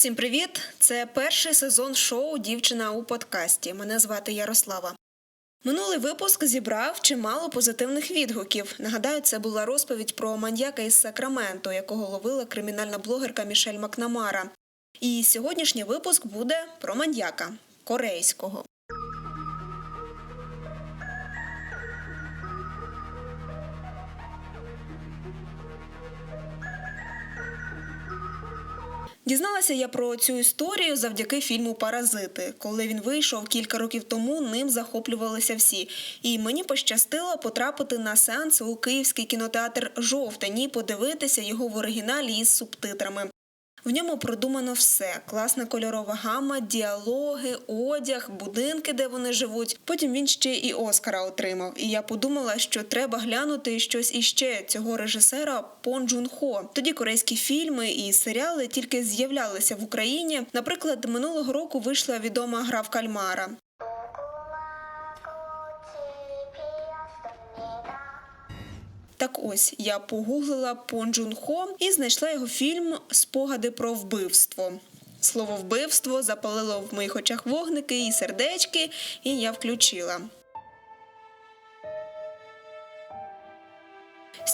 Всім привіт! Це перший сезон шоу Дівчина у подкасті. Мене звати Ярослава. Минулий випуск зібрав чимало позитивних відгуків. Нагадаю, це була розповідь про маньяка із Сакраменто, якого ловила кримінальна блогерка Мішель Макнамара. І сьогоднішній випуск буде про маньяка корейського. Дізналася я про цю історію завдяки фільму Паразити. Коли він вийшов кілька років тому, ним захоплювалися всі. І мені пощастило потрапити на сеанс у київський кінотеатр Жовтень подивитися його в оригіналі із субтитрами. В ньому продумано все: класна кольорова гама, діалоги, одяг, будинки, де вони живуть. Потім він ще і Оскара отримав. І я подумала, що треба глянути щось іще цього режисера Пон Джун Хо. Тоді корейські фільми і серіали тільки з'являлися в Україні. Наприклад, минулого року вийшла відома гра в кальмара. Так ось я погуглила Пон Джун Хо і знайшла його фільм Спогади про вбивство. Слово вбивство запалило в моїх очах вогники і сердечки, і я включила.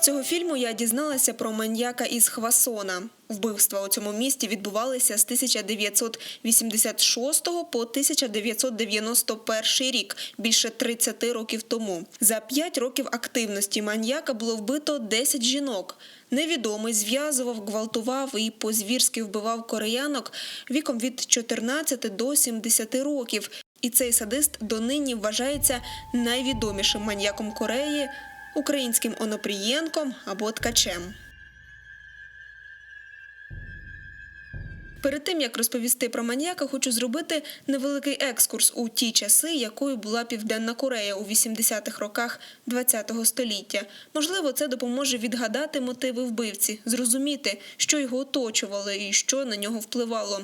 Цього фільму я дізналася про маньяка із Хвасона. Вбивства у цьому місті відбувалися з 1986 по 1991 рік, більше 30 років тому. За 5 років активності маньяка було вбито 10 жінок. Невідомий зв'язував, гвалтував і по-звірськи вбивав кореянок віком від 14 до 70 років. І цей садист донині вважається найвідомішим маньяком Кореї українським Онопрієнком або ткачем. Перед тим як розповісти про маньяка, хочу зробити невеликий екскурс у ті часи, якою була Південна Корея у 80-х роках ХХ століття. Можливо, це допоможе відгадати мотиви вбивці, зрозуміти, що його оточувало і що на нього впливало.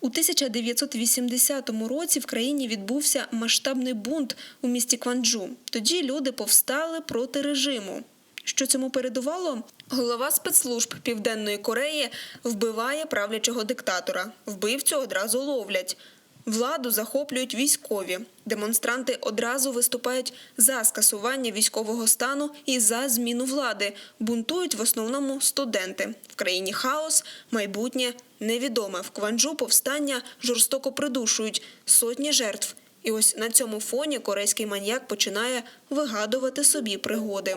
У 1980 році в країні відбувся масштабний бунт у місті Кванджу. Тоді люди повстали проти режиму. Що цьому передувало? Голова спецслужб Південної Кореї вбиває правлячого диктатора. Вбивцю одразу ловлять. Владу захоплюють військові. Демонстранти одразу виступають за скасування військового стану і за зміну влади. Бунтують в основному студенти. В країні хаос, майбутнє невідоме. В Кванджу повстання жорстоко придушують сотні жертв. І ось на цьому фоні корейський маньяк починає вигадувати собі пригоди.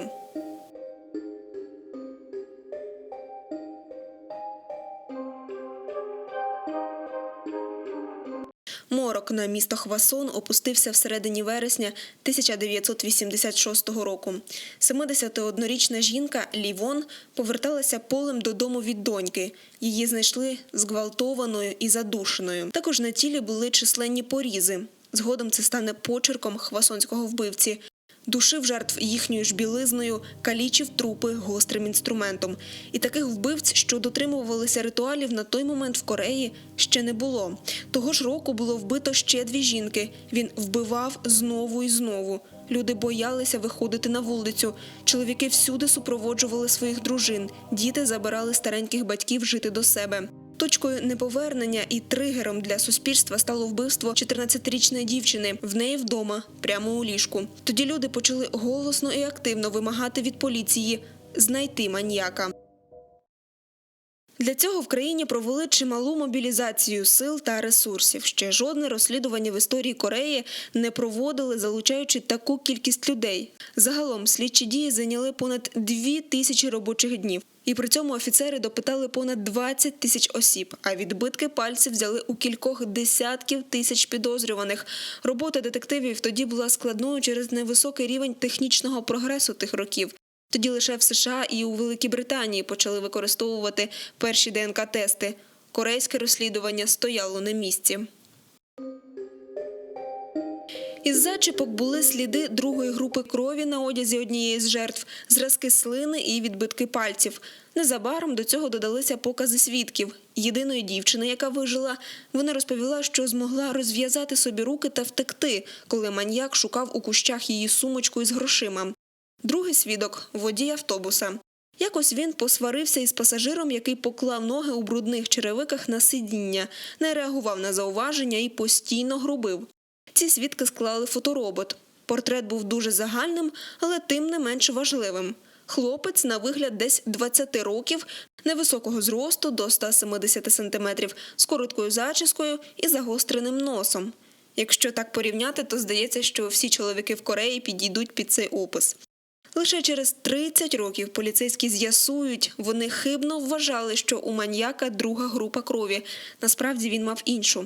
На місто Хвасон опустився всередині вересня 1986 року. 71-річна жінка Лівон поверталася полем додому від доньки. Її знайшли зґвалтованою і задушеною. Також на тілі були численні порізи. Згодом це стане почерком хвасонського вбивці. Душив жертв їхньою ж білизною, калічив трупи гострим інструментом. І таких вбивць, що дотримувалися ритуалів на той момент в Кореї, ще не було. Того ж року було вбито ще дві жінки. Він вбивав знову і знову. Люди боялися виходити на вулицю. Чоловіки всюди супроводжували своїх дружин. Діти забирали стареньких батьків жити до себе. Точкою неповернення і тригером для суспільства стало вбивство 14-річної дівчини в неї вдома, прямо у ліжку. Тоді люди почали голосно і активно вимагати від поліції знайти маньяка. Для цього в країні провели чималу мобілізацію сил та ресурсів. Ще жодне розслідування в історії Кореї не проводили, залучаючи таку кількість людей. Загалом слідчі дії зайняли понад дві тисячі робочих днів. І при цьому офіцери допитали понад 20 тисяч осіб, а відбитки пальців взяли у кількох десятків тисяч підозрюваних. Робота детективів тоді була складною через невисокий рівень технічного прогресу тих років. Тоді лише в США і у Великій Британії почали використовувати перші ДНК-тести. Корейське розслідування стояло на місці. Із зачіпок були сліди другої групи крові на одязі однієї з жертв, зразки слини і відбитки пальців. Незабаром до цього додалися покази свідків. Єдиної дівчини, яка вижила, вона розповіла, що змогла розв'язати собі руки та втекти, коли маньяк шукав у кущах її сумочку із грошима. Другий свідок водій автобуса. Якось він посварився із пасажиром, який поклав ноги у брудних черевиках на сидіння, не реагував на зауваження і постійно грубив. Ці свідки склали фоторобот. Портрет був дуже загальним, але тим не менш важливим. Хлопець на вигляд десь 20 років, невисокого зросту до 170 сантиметрів, з короткою зачіскою і загостреним носом. Якщо так порівняти, то здається, що всі чоловіки в Кореї підійдуть під цей опис. Лише через 30 років поліцейські з'ясують, вони хибно вважали, що у маньяка друга група крові. Насправді він мав іншу.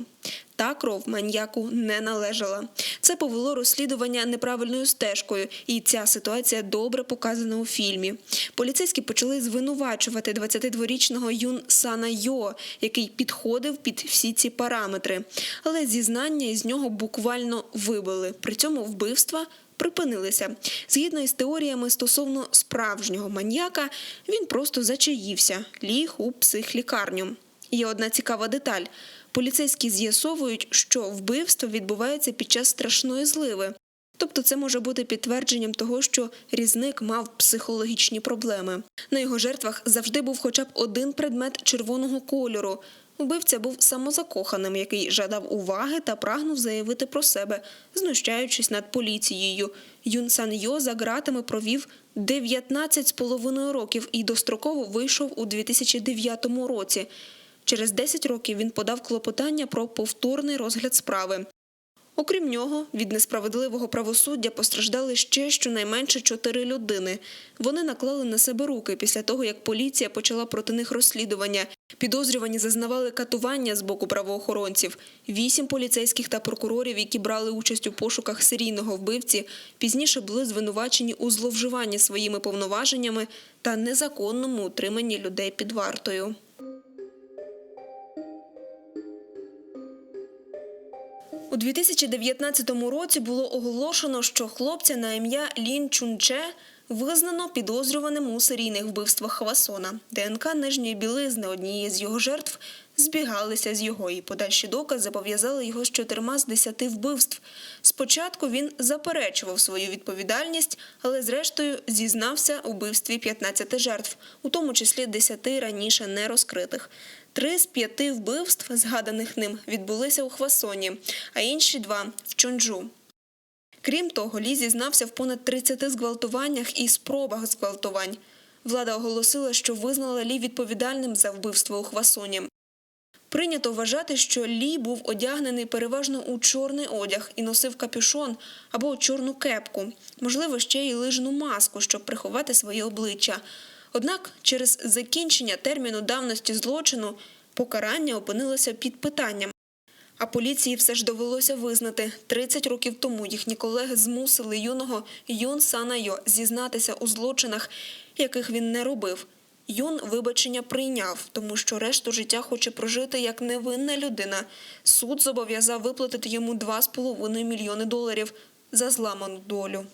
Та кров маньяку не належала. Це повело розслідування неправильною стежкою, і ця ситуація добре показана у фільмі. Поліцейські почали звинувачувати 22-річного Юн Сана Йо, який підходив під всі ці параметри. Але зізнання із нього буквально вибили. При цьому вбивства припинилися. Згідно із теоріями стосовно справжнього маньяка, він просто зачаївся, ліг у психлікарню. Є одна цікава деталь. Поліцейські з'ясовують, що вбивство відбувається під час страшної зливи. Тобто це може бути підтвердженням того, що різник мав психологічні проблеми. На його жертвах завжди був хоча б один предмет червоного кольору. Вбивця був самозакоханим, який жадав уваги та прагнув заявити про себе, знущаючись над поліцією. Юн Сан Йо за ґратами провів 19 з половиною років і достроково вийшов у 2009 році. Через 10 років він подав клопотання про повторний розгляд справи. Окрім нього, від несправедливого правосуддя постраждали ще щонайменше чотири людини. Вони наклали на себе руки після того, як поліція почала проти них розслідування. Підозрювані зазнавали катування з боку правоохоронців. Вісім поліцейських та прокурорів, які брали участь у пошуках серійного вбивці, пізніше були звинувачені у зловживанні своїми повноваженнями та незаконному утриманні людей під вартою. У 2019 році було оголошено, що хлопця на ім'я Лін Чунче визнано підозрюваним у серійних вбивствах Хвасона. ДНК нижньої білизни однієї з його жертв збігалися з його, і подальші докази пов'язали його з чотирма з десяти вбивств. Спочатку він заперечував свою відповідальність, але зрештою зізнався у вбивстві 15 жертв, у тому числі 10 раніше не розкритих. Три з п'яти вбивств, згаданих ним, відбулися у Хвасоні, а інші два в Чонджу. Крім того, Лі зізнався в понад 30 зґвалтуваннях і спробах зґвалтувань. Влада оголосила, що визнала Лі відповідальним за вбивство у Хвасоні. Прийнято вважати, що Лі був одягнений переважно у чорний одяг і носив капюшон або чорну кепку, можливо, ще й лижну маску, щоб приховати своє обличчя. Однак через закінчення терміну давності злочину покарання опинилося під питанням. А поліції все ж довелося визнати, 30 років тому їхні колеги змусили юного Юн Сана Йо зізнатися у злочинах, яких він не робив. Юн вибачення прийняв, тому що решту життя хоче прожити як невинна людина. Суд зобов'язав виплатити йому 2,5 мільйони доларів за зламану долю.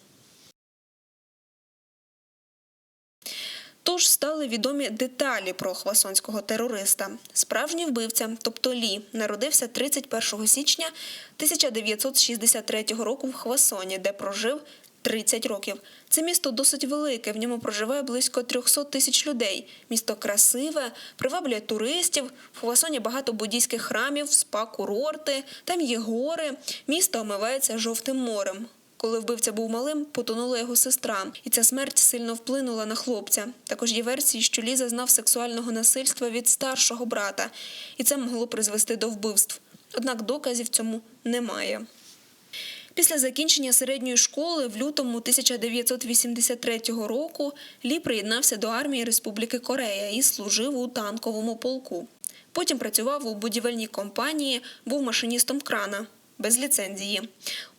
Тож стали відомі деталі про хвасонського терориста. Справжній вбивця, тобто Лі, народився 31 січня 1963 року в Хвасоні, де прожив 30 років. Це місто досить велике. В ньому проживає близько 300 тисяч людей. Місто красиве, приваблює туристів. В Хвасоні багато буддійських храмів, спа-курорти, там є гори. Місто омивається жовтим морем. Коли вбивця був малим, потонула його сестра, і ця смерть сильно вплинула на хлопця. Також є версії, що Лі зазнав сексуального насильства від старшого брата, і це могло призвести до вбивств. Однак доказів цьому немає. Після закінчення середньої школи в лютому 1983 року Лі приєднався до армії Республіки Корея і служив у танковому полку. Потім працював у будівельній компанії, був машиністом крана без ліцензії.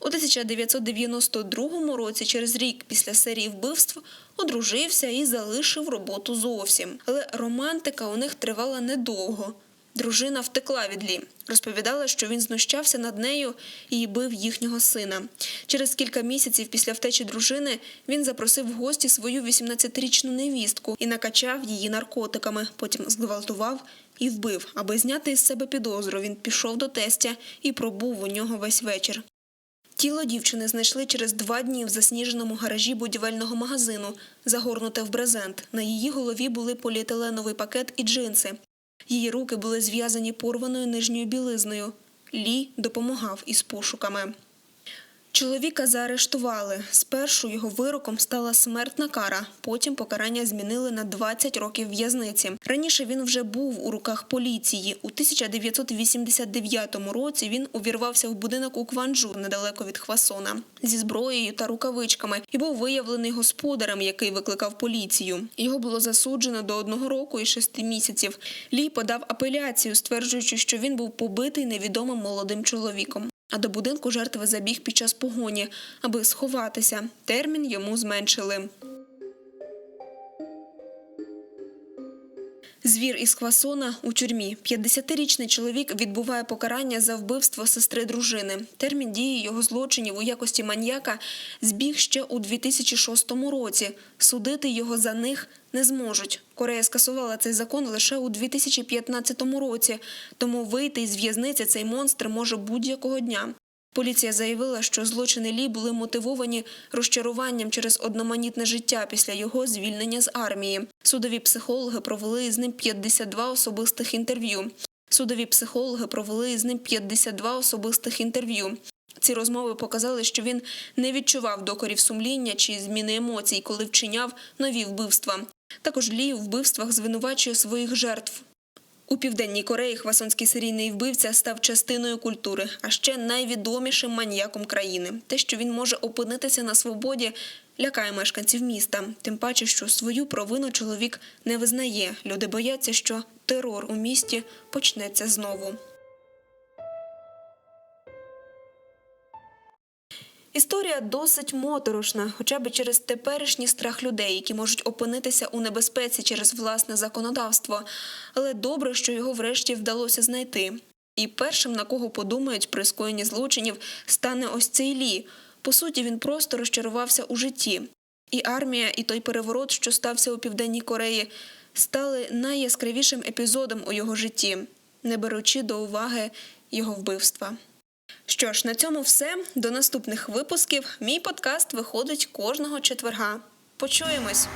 У 1992 році, через рік після серії вбивств, одружився і залишив роботу зовсім. Але романтика у них тривала недовго. Дружина втекла від Лі, розповідала, що він знущався над нею і бив їхнього сина. Через кілька місяців після втечі дружини він запросив в гості свою 18-річну невістку і накачав її наркотиками. Потім зґвалтував і вбив. Аби зняти із себе підозру, він пішов до тестя і пробув у нього весь вечір. Тіло дівчини знайшли через два дні в засніженому гаражі будівельного магазину, загорнуте в брезент. На її голові були поліетиленовий пакет і джинси. Її руки були зв'язані порваною нижньою білизною. Лі допомагав із пошуками. Чоловіка заарештували. Спершу його вироком стала смертна кара, потім покарання змінили на 20 років в'язниці. Раніше він вже був у руках поліції. У 1989 році він увірвався в будинок у Кванджур недалеко від Хвасона зі зброєю та рукавичками і був виявлений господарем, який викликав поліцію. Його було засуджено до одного року і шести місяців. Лі подав апеляцію, стверджуючи, що він був побитий невідомим молодим чоловіком. А до будинку жертви забіг під час погоні, аби сховатися. Термін йому зменшили. Звір із Квасона у тюрмі. 50-річний чоловік відбуває покарання за вбивство сестри дружини. Термін дії його злочинів у якості маньяка збіг ще у 2006 році. Судити його за них не зможуть. Корея скасувала цей закон лише у 2015 році, тому вийти із в'язниці цей монстр може будь-якого дня. Поліція заявила, що злочини Лі були мотивовані розчаруванням через одноманітне життя після його звільнення з армії. Судові психологи провели з ним 52 особистих інтерв'ю. Судові психологи провели з ним 52 особистих інтерв'ю. Ці розмови показали, що він не відчував докорів сумління чи зміни емоцій, коли вчиняв нові вбивства. Також Лі у вбивствах звинувачує своїх жертв. У південній Кореї хвасонський серійний вбивця став частиною культури, а ще найвідомішим маніяком країни. Те, що він може опинитися на свободі, лякає мешканців міста. Тим паче, що свою провину чоловік не визнає. Люди бояться, що терор у місті почнеться знову. Історія досить моторошна, хоча б через теперішній страх людей, які можуть опинитися у небезпеці через власне законодавство. Але добре, що його врешті вдалося знайти. І першим, на кого подумають при скоєнні злочинів, стане ось цей Лі. По суті, він просто розчарувався у житті. І армія, і той переворот, що стався у південній Кореї, стали найяскравішим епізодом у його житті, не беручи до уваги його вбивства. Що ж, на цьому все. До наступних випусків. Мій подкаст виходить кожного четверга. Почуємось!